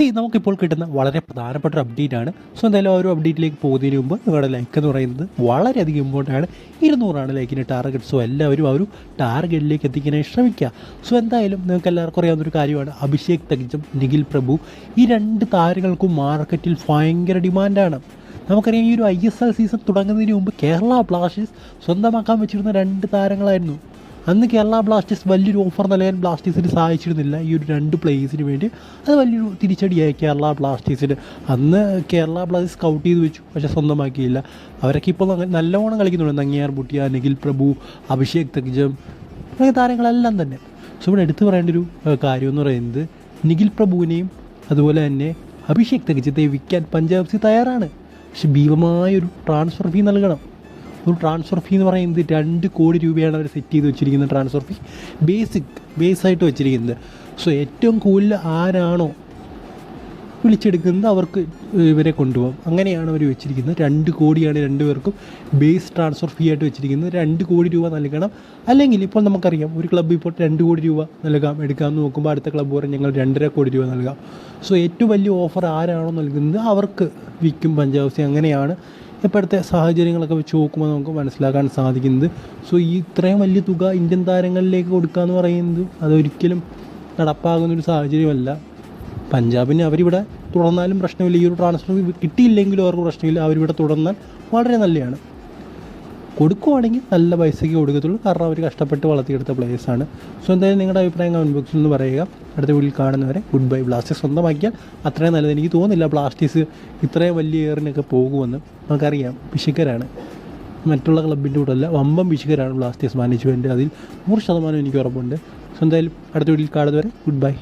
C നമുക്കിപ്പോൾ കിട്ടുന്ന വളരെ പ്രധാനപ്പെട്ട ഒരു അപ്ഡേറ്റ് ആണ്. സോ എന്തായാലും ഒരു അപ്ഡേറ്റിലേക്ക് പോകുന്നതിന് മുമ്പ് നിങ്ങളുടെ ലൈക്ക് എന്ന് പറയുന്നത് വളരെയധികം ഇമ്പോർട്ടന്റ് ആണ്. ഇരുന്നൂറാണ് ലൈക്കിന്റെ ടാർഗറ്റ് സോ എല്ലാവരും ആ ഒരു ടാർഗറ്റിലേക്ക് എത്തിക്കാനായി ശ്രമിക്കുക. സോ എന്തായാലും നിങ്ങൾക്ക് എല്ലാവർക്കും അറിയാവുന്ന ഒരു കാര്യമാണ്. അഭിഷേക് തകിജം നിഖിൽ പ്രഭു ഈ രണ്ട് താരങ്ങൾക്കും മാർക്കറ്റിൽ ഭയങ്കര ഡിമാൻഡാണ് നമുക്കറിയാം ഈ ഒരു ഐ എസ് എൽ സീസൺ തുടങ്ങുന്നതിന് മുമ്പ് കേരള ബ്ലാസ്റ്റേഴ്സ് സ്വന്തമാക്കാൻ വെച്ചിരുന്ന രണ്ട് താരങ്ങളായിരുന്നു. അന്ന് കേരള ബ്ലാസ്റ്റേഴ്സ് വലിയൊരു ഓഫർ നൽകാൻ ബ്ലാസ്റ്റേഴ്സിന് സഹായിച്ചിരുന്നില്ല. ഈ ഒരു രണ്ട് പ്ലേയേഴ്സിന് വേണ്ടി. അത് വലിയൊരു തിരിച്ചടിയായി കേരള ബ്ലാസ്റ്റേഴ്സിന്. അന്ന് കേരള ബ്ലാസ്റ്റേഴ്സ് സ്കൗട്ട് ചെയ്ത് വെച്ചു പക്ഷെ സ്വന്തമാക്കിയില്ല. അവരൊക്കെ ഇപ്പോൾ നല്ലവണ്ണം കളിക്കുന്നുണ്ട്. നങ്ങിയാർ ബുട്ടിയ നിഖിൽ പ്രഭു അഭിഷേക് തഗ്ജം തുടങ്ങിയ താരങ്ങളെല്ലാം തന്നെ. സോ ഇവിടെ എടുത്തു പറയേണ്ട ഒരു കാര്യം എന്ന് പറയുന്നത് നിഖിൽ പ്രഭുവിനെയും അതുപോലെ തന്നെ അഭിഷേക് തഗ്ജത്തെ വിൽക്കാൻ പഞ്ചാബ് സി തയ്യാറാണ്. പക്ഷെ ഭീമമായൊരു ട്രാൻസ്ഫർ ഫീ നൽകണം. ഒരു ട്രാൻസ്ഫർ ഫീ എന്ന് പറയുന്നത് രണ്ട് കോടി രൂപയാണ് അവർ സെറ്റ് ചെയ്ത് വെച്ചിരിക്കുന്നത് ട്രാൻസ്ഫർ ഫീ ബേസിക് ബേസായിട്ട് വെച്ചിരിക്കുന്നത്. സോ ഏറ്റവും കൂടുതൽ ആരാണോ വിളിച്ചെടുക്കുന്നത് അവർക്ക് ഇവരെ കൊണ്ടുപോകും. അങ്ങനെയാണ് അവർ വെച്ചിരിക്കുന്നത്. രണ്ട് കോടിയാണ് രണ്ട് പേർക്കും ബേസ് ട്രാൻസ്ഫർ ഫീ ആയിട്ട് വെച്ചിരിക്കുന്നത്. രണ്ട് കോടി രൂപ നൽകണം. അല്ലെങ്കിൽ ഇപ്പോൾ നമുക്കറിയാം ഒരു ക്ലബ്ബ് ഇപ്പോൾ രണ്ട് കോടി രൂപ നൽകാം. എടുക്കാമെന്ന് നോക്കുമ്പോൾ അടുത്ത ക്ലബ്ബ് പറയും ഞങ്ങൾ രണ്ടര കോടി രൂപ നൽകാം. സോ ഏറ്റവും വലിയ ഓഫർ ആരാണോ നൽകുന്നത് അവർക്ക് വിൽക്കും പഞ്ചാബ് അങ്ങനെയാണ് ഇപ്പോഴത്തെ സാഹചര്യങ്ങളൊക്കെ വെച്ച് നോക്കുമ്പോൾ നമുക്ക് മനസ്സിലാക്കാൻ സാധിക്കുന്നത്. സോ ഈ ഇത്രയും വലിയ തുക ഇന്ത്യൻ താരങ്ങളിലേക്ക് കൊടുക്കുക എന്ന് പറയുന്നത് അതൊരിക്കലും നടപ്പാകുന്നൊരു സാഹചര്യമല്ല. പഞ്ചാബിന് അവരിവിടെ തുടർന്നാലും പ്രശ്നമില്ല. ഈ ഒരു ട്രാൻസ്ഫർ കിട്ടിയില്ലെങ്കിലും അവർക്ക് പ്രശ്നമില്ല. അവരിവിടെ തുടർന്നാൽ വളരെ നല്ലതാണ്. കൊടുക്കുവാണെങ്കിൽ നല്ല പൈസയ്ക്ക് കൊടുക്കത്തുള്ളൂ. കാരണം അവർ കഷ്ടപ്പെട്ട് വളർത്തിയെടുത്ത പ്ലേയേഴ്സാണ് സോ എന്തായാലും നിങ്ങളുടെ അഭിപ്രായം കമന്റ് ബോക്സിൽ നിന്ന് പറയുക. അടുത്ത വീട്ടിൽ കാണുന്നവരെ ഗുഡ് ബൈ ബ്ലാസ്റ്റേഴ്സ് സ്വന്തമാക്കിയാൽ അത്രയും നല്ലത്. എനിക്ക് തോന്നുന്നില്ല ബ്ലാസ്റ്റേഴ്സ് ഇത്രയും വലിയ ഏറിനൊക്കെ പോകുമെന്ന്. നമുക്കറിയാം. പിശുക്കരാണ് മറ്റുള്ള ക്ലബിന്റെ കൂടെ അല്ല വമ്പം പിശുക്കരാണ് ബ്ലാസ്റ്റേഴ്സ് മാനേജ്മെന്റ് അതിൽ നൂറ് ശതമാനം എനിക്ക് ഉറപ്പുണ്ട്. സോ എന്തായാലും അടുത്ത വീട്ടിൽ കാണുന്നവരെ ഗുഡ് ബൈ